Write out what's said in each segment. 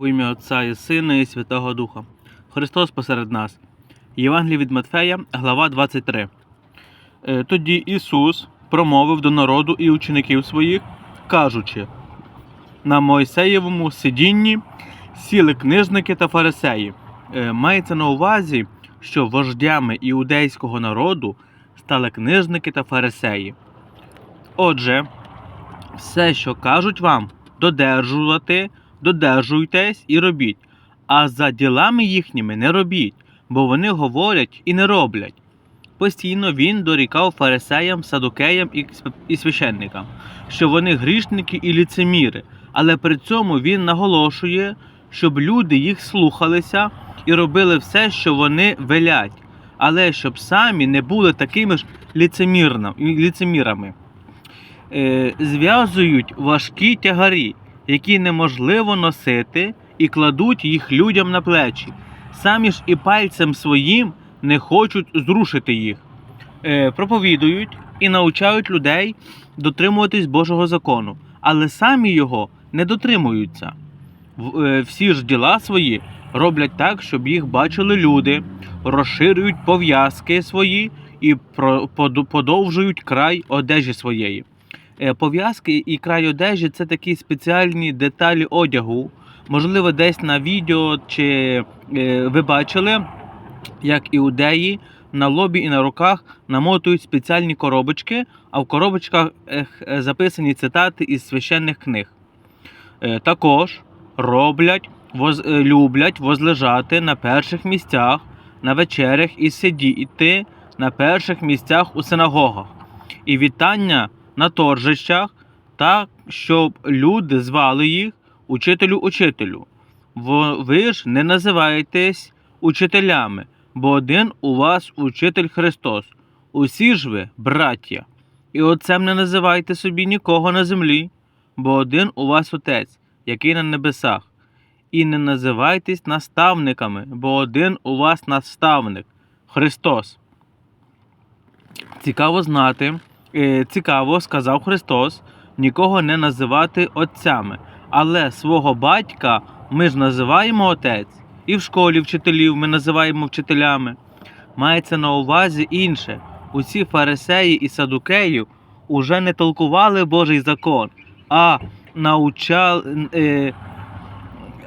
В ім'я Отця і Сина і Святого Духа. Христос посеред нас. Євангеліє від Матфея, глава 23. Е, Тоді Ісус промовив до народу і учеників своїх, кажучи: на Мойсеєвому сидінні сіли книжники та фарисеї. Е, Мається на увазі, що вождями іудейського народу стали книжники та фарисеї. Отже, все, що кажуть вам, додержувати, додержуйтесь і робіть, а за ділами їхніми не робіть, бо вони говорять і не роблять. Постійно він дорікав фарисеям, садукеям і священникам, що вони грішники і ліцеміри, але при цьому він наголошує, щоб люди їх слухалися і робили все, що вони велять, але щоб самі не були такими ж ліцемірами. Е, зв'язують важкі тягарі, які неможливо носити, і кладуть їх людям на плечі. Самі ж і пальцем своїм не хочуть зрушити їх. Е, проповідують і навчають людей дотримуватись Божого закону, але самі його не дотримуються. Е, Всі ж діла свої роблять так, щоб їх бачили люди, розширюють пов'язки свої і подовжують край одежі своєї. Е, Пов'язки і край одежі це такі спеціальні деталі одягу. Можливо, десь на відео чи е, ви бачили, як іудеї на лобі і на руках намотують спеціальні коробочки, а в коробочках е, записані цитати із священних книг. Також роблять, воз, люблять возлежати на перших місцях на вечерях і сидіти на перших місцях у синагогах. І вітання на торжищах, так, щоб люди звали їх учителю учителю. Ви ж не називаєтесь учителями, бо один у вас учитель Христос. Усі ж ви, браття. І отцем не називайте собі нікого на землі, бо один у вас отець, який на небесах. І не називайтесь наставниками, бо один у вас наставник Христос. Цікаво знати, цікаво, сказав Христос, нікого не називати отцями, але свого батька ми ж називаємо отець, і в школі вчителів ми називаємо вчителями. Мається на увазі інше. Усі фарисеї і садукеї уже не толкували Божий закон, а научали, е,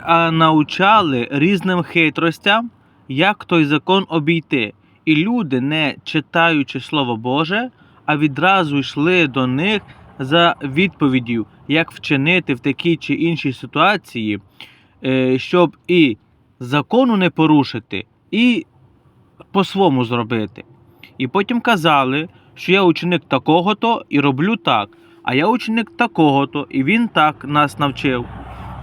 а научали різним хитростям, як той закон обійти. І люди, не читаючи Слово Боже, а відразу йшли до них за відповіддю, як вчинити в такій чи іншій ситуації, е, щоб і закону не порушити, і по-свому зробити. І потім казали, що я ученик такого-то і роблю так, а я ученик такого-то, і він так нас навчив.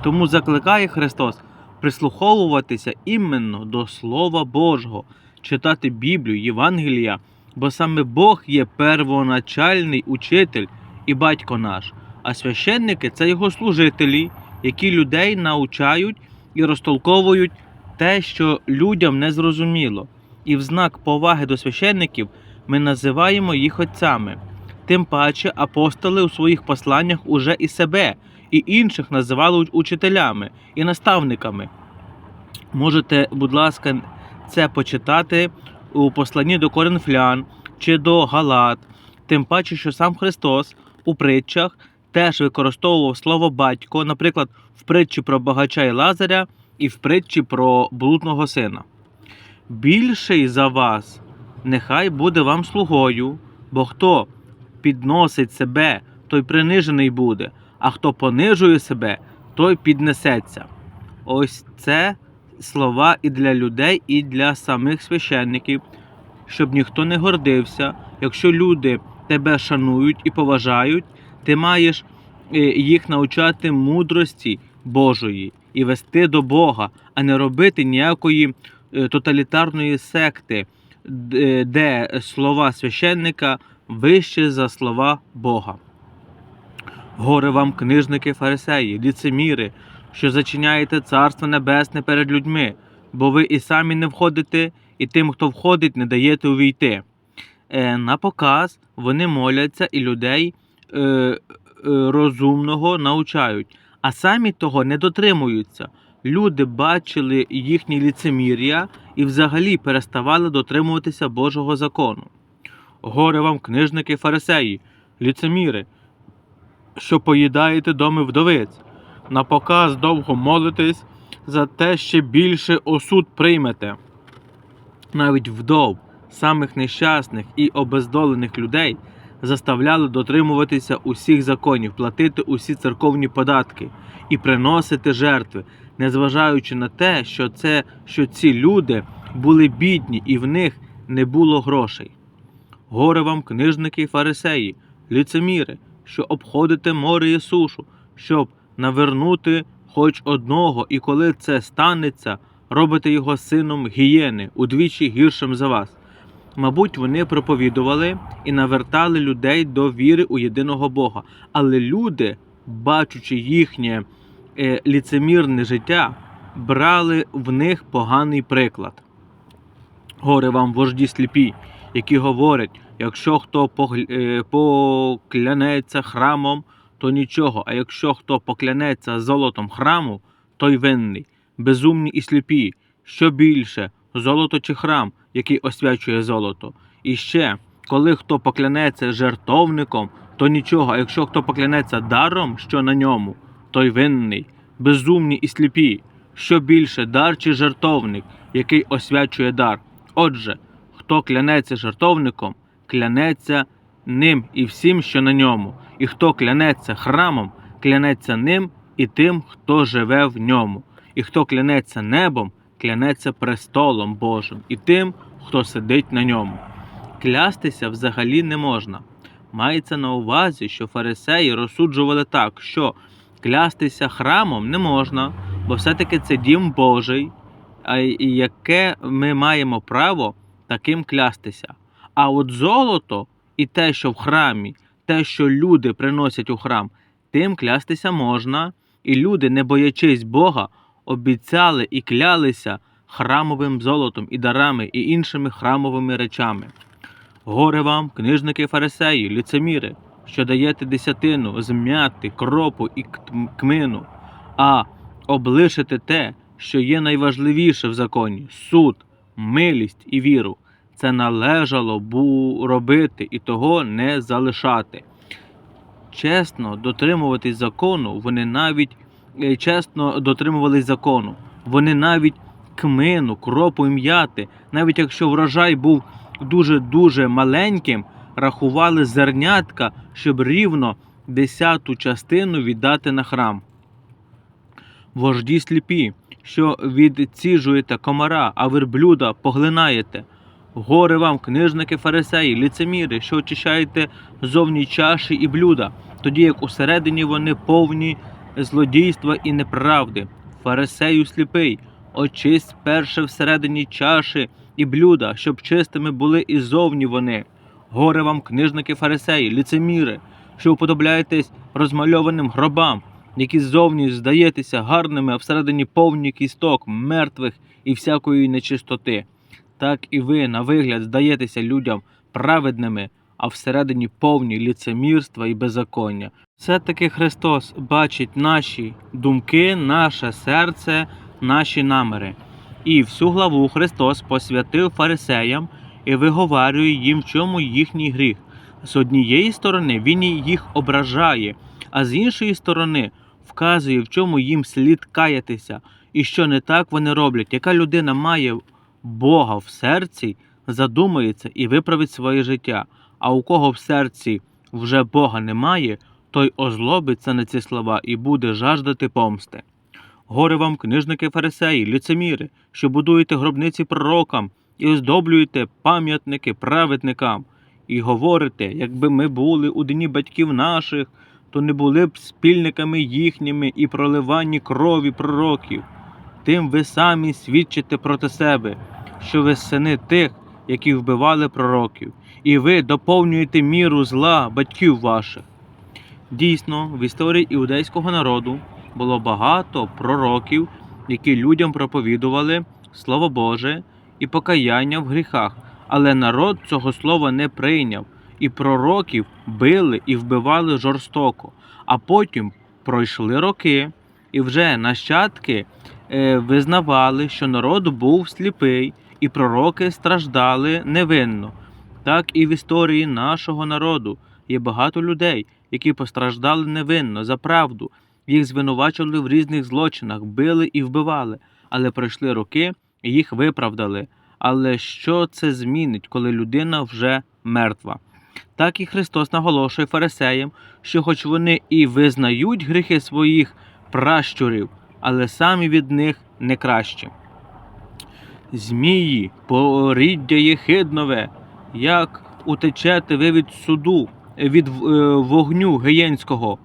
Тому закликає Христос прислуховуватися іменно до Слова Божого, читати Біблію, Євангелія, бо саме Бог є первоначальний учитель і батько наш, а священники це його служителі, які людей навчають і розтолковують те, що людям не зрозуміло. І в знак поваги до священників ми називаємо їх отцями. Тим паче апостоли у своїх посланнях уже і себе, і інших називали учителями і наставниками. Можете, будь ласка, це почитати у посланні до Коринфлян чи до Галат, тим паче, що сам Христос у притчах теж використовував слово батько, наприклад, в притчі про багача і Лазаря і в притчі про блудного сина. Більший за вас, нехай буде вам слугою, бо хто підносить себе, той принижений буде, а хто понижує себе, той піднесеться. Ось це слова і для людей, і для самих священників, щоб ніхто не гордився. Якщо люди тебе шанують і поважають, ти маєш е, їх навчати мудрості Божої і вести до Бога, а не робити ніякої е, тоталітарної секти, де слова священника вище за слова Бога. Горе вам, книжники фарисеї, ліцеміри, що зачиняєте царство небесне перед людьми, бо ви і самі не входите, і тим, хто входить, не даєте увійти. Е, на показ вони моляться і людей е, е, розумного навчають, а самі того не дотримуються. люди бачили їхнє ліцемір'я і взагалі переставали дотримуватися Божого закону. Горе вам, книжники фарисеї, ліцеміри, що поїдаєте доми вдовиць, на показ довго молитесь, за те ще більше осуд приймете. Навіть вдов, самих нещасних і обездолених людей заставляли дотримуватися усіх законів, платити усі церковні податки і приносити жертви, незважаючи на те, що, це, що ці люди були бідні і в них не було грошей. Горе вам, книжники і фарисеї, ліцеміри, що обходите море і сушу, щоб навернути хоч одного, і коли це станеться, робите його сином гієни, удвічі гіршим за вас. Мабуть, вони проповідували і навертали людей до віри у єдиного Бога. Але люди, бачучи їхнє е, ліцемірне життя, брали в них поганий приклад. Горе вам вожді сліпі, які говорять, якщо хто е, поклянеться храмом, то нічого, а якщо хто поклянеться золотом храму, той винний, безумні і сліпі, що більше, золото чи храм, який освячує золото. І ще, коли хто поклянеться жертовником, то нічого, а якщо хто поклянеться даром, що на ньому, той винний, безумні і сліпі, що більше дар чи жертовник, який освячує дар. Отже, хто клянеться жертовником, клянеться ним і всім, що на ньому, і хто клянеться храмом, клянеться ним і тим, хто живе в ньому, і хто клянеться небом, клянеться престолом Божим і тим, хто сидить на ньому. Клястися взагалі не можна. Мається на увазі, що фарисеї розсуджували так, що клястися храмом не можна, бо все-таки це дім Божий, і яке ми маємо право таким клястися. А от золото і те, що в храмі, те, що люди приносять у храм, тим клястися можна, і люди, не боячись Бога, обіцяли і клялися храмовим золотом і дарами і іншими храмовими речами. Горе вам, книжники фарисеї, ліцеміри, що даєте десятину, зм'яти, кропу і кмину, а облишите те, що є найважливіше в законі суд, милість і віру. Це належало бу робити і того не залишати. Чесно дотримуватись закону, вони навіть е, чесно дотримувались закону. Вони навіть кмину, кропу і м'яти, навіть якщо врожай був дуже-дуже маленьким, рахували зернятка, щоб рівно десяту частину віддати на храм. Вожді сліпі, що відціжуєте комара, а верблюда поглинаєте. Горе вам, книжники фарисеї, ліцеміри, що очищаєте зовні чаші і блюда, тоді як усередині вони повні злодійства і неправди. Фарисею сліпий, очисть перше всередині чаші і блюда, щоб чистими були і зовні вони. Горе вам, книжники фарисеї, ліцеміри, що уподобляєтесь розмальованим гробам, які ззовні здаєтеся гарними, а всередині повні кісток, мертвих і всякої нечистоти. Так і ви на вигляд здаєтеся людям праведними, а всередині повні ліцемірства і беззаконня. Все-таки Христос бачить наші думки, наше серце, наші наміри. І всю главу Христос посвятив фарисеям і виговарює їм, в чому їхній гріх. З однієї сторони він їх ображає, а з іншої сторони вказує, в чому їм слід каятися, і що не так вони роблять. Яка людина має Бога в серці, задумається і виправить своє життя. А у кого в серці вже Бога немає, той озлобиться на ці слова і буде жаждати помсти. Горе вам, книжники фарисеї, ліцеміри, що будуєте гробниці пророкам і оздоблюєте пам'ятники праведникам, і говорите, якби ми були у дні батьків наших, то не були б спільниками їхніми і проливанні крові пророків. Тим ви самі свідчите проти себе, що ви сини тих, які вбивали пророків, і ви доповнюєте міру зла батьків ваших. Дійсно, в історії іудейського народу було багато пророків, які людям проповідували Слово Боже і покаяння в гріхах, але народ цього слова не прийняв, і пророків били і вбивали жорстоко. А потім пройшли роки, і вже нащадки е, визнавали, що народ був сліпий, і пророки страждали невинно. Так і в історії нашого народу є багато людей, які постраждали невинно за правду. Їх звинувачували в різних злочинах, били і вбивали, але пройшли роки і їх виправдали. Але що це змінить, коли людина вже мертва? Так і Христос наголошує фарисеям, що хоч вони і визнають гріхи своїх пращурів, але самі від них не кращі. Змії, поріддя єхиднове, як утечете ви від суду, від е, вогню гієнського.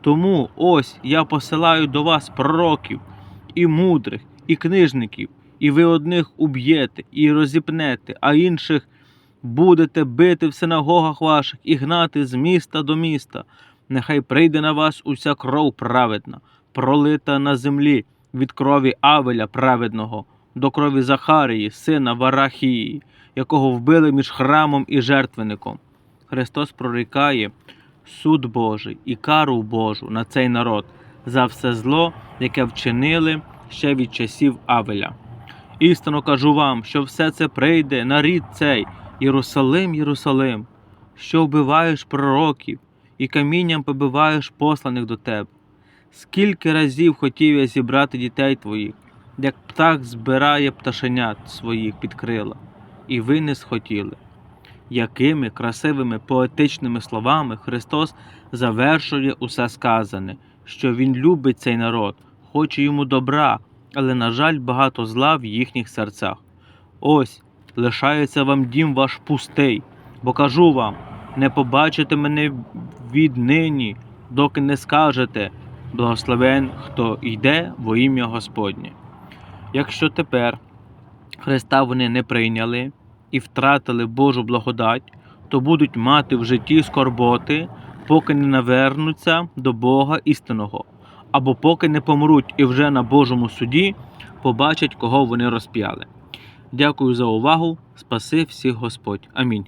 Тому ось я посилаю до вас пророків, і мудрих, і книжників, і ви одних уб'єте, і розіпнете, а інших будете бити в синагогах ваших і гнати з міста до міста. Нехай прийде на вас уся кров праведна, пролита на землі від крові Авеля праведного до крові Захарії, сина Варахії, якого вбили між храмом і жертвенником. Христос прорікає суд Божий і кару Божу на цей народ за все зло, яке вчинили ще від часів Авеля. Істинно кажу вам, що все це прийде на рід цей Єрусалим, Єрусалим, що вбиваєш пророків і камінням побиваєш посланих до тебе. Скільки разів хотів я зібрати дітей твоїх, як птах збирає пташенят своїх під крила, і ви не схотіли. Якими красивими поетичними словами Христос завершує усе сказане, що Він любить цей народ, хоче йому добра, але, на жаль, багато зла в їхніх серцях. Ось лишається вам дім ваш пустий, бо кажу вам, не побачите мене віднині, доки не скажете благословен, хто йде во ім'я Господнє. Якщо тепер Христа вони не прийняли і втратили Божу благодать, то будуть мати в житті скорботи, поки не навернуться до Бога істинного, або поки не помруть і вже на Божому суді побачать, кого вони розп'яли. Дякую за увагу. Спаси всіх Господь. Амінь.